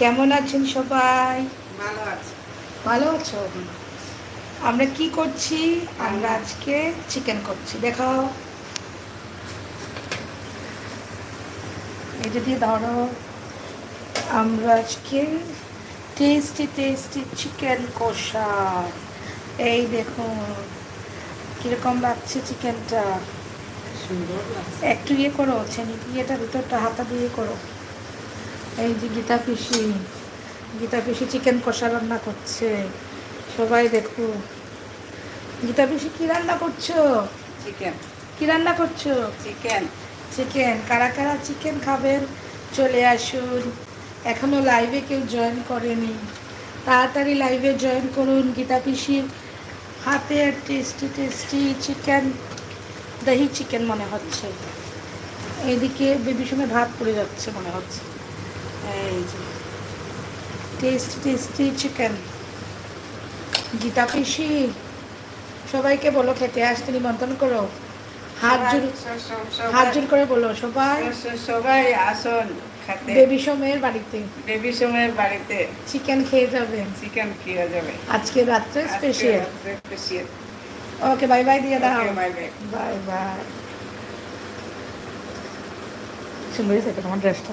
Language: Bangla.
কেমন আছেন সবাই? ভালো আছে। ভালো আছো? আমরা কি করছি? আমরা আজকে চিকেন করছি। দেখাও। এটা দিয়ে ধরো। আমরা আজকে টেস্টি টেস্টি চিকেন কষা। এই দেখুন কীরকম লাগছে চিকেনটা সুন্দর একটু ইয়ে করো ছেনি দিয়ে এটা ভিতরটা হাতা দিয়ে করো। এই যে গীতা পিসি গীতা পিসি চিকেন কষা রান্না করছে। সবাই দেখো। গীতা পিসি কি রান্না করছ? চিকেন কি রান্না করছ? চিকেন চিকেন কারা কারা চিকেন খাবেন? চলে আসুন। এখনও লাইভে কেউ জয়েন করেনি। তাড়াতাড়ি লাইভে জয়েন করুন গীতা পিসির হাতের টেস্টি টেস্টি চিকেন দহি চিকেন মনে হচ্ছে। এদিকে বেবি সময় ভাত পড়ে যাচ্ছে মনে হচ্ছে। এই যে টেস্টি টেস্টি চিকেন গীতা পিসি সবাইকে বলো খেতে আসতে নিমন্ত্রণ করো। হাত জোর হাত জোর করে বলো সবাই। সবাই আসুন খেতে। বেবি সময়ের বাড়িতে। বেবি সময়ের বাড়িতে। চিকেন খেয়ে যাবেন চিকেন খেয়ে যাবে। আজকে রাত্রে special special okay bye bye দিয়ে দাও। বাই বাই বাই বাই সুন্দর তোমার ড্রেসটা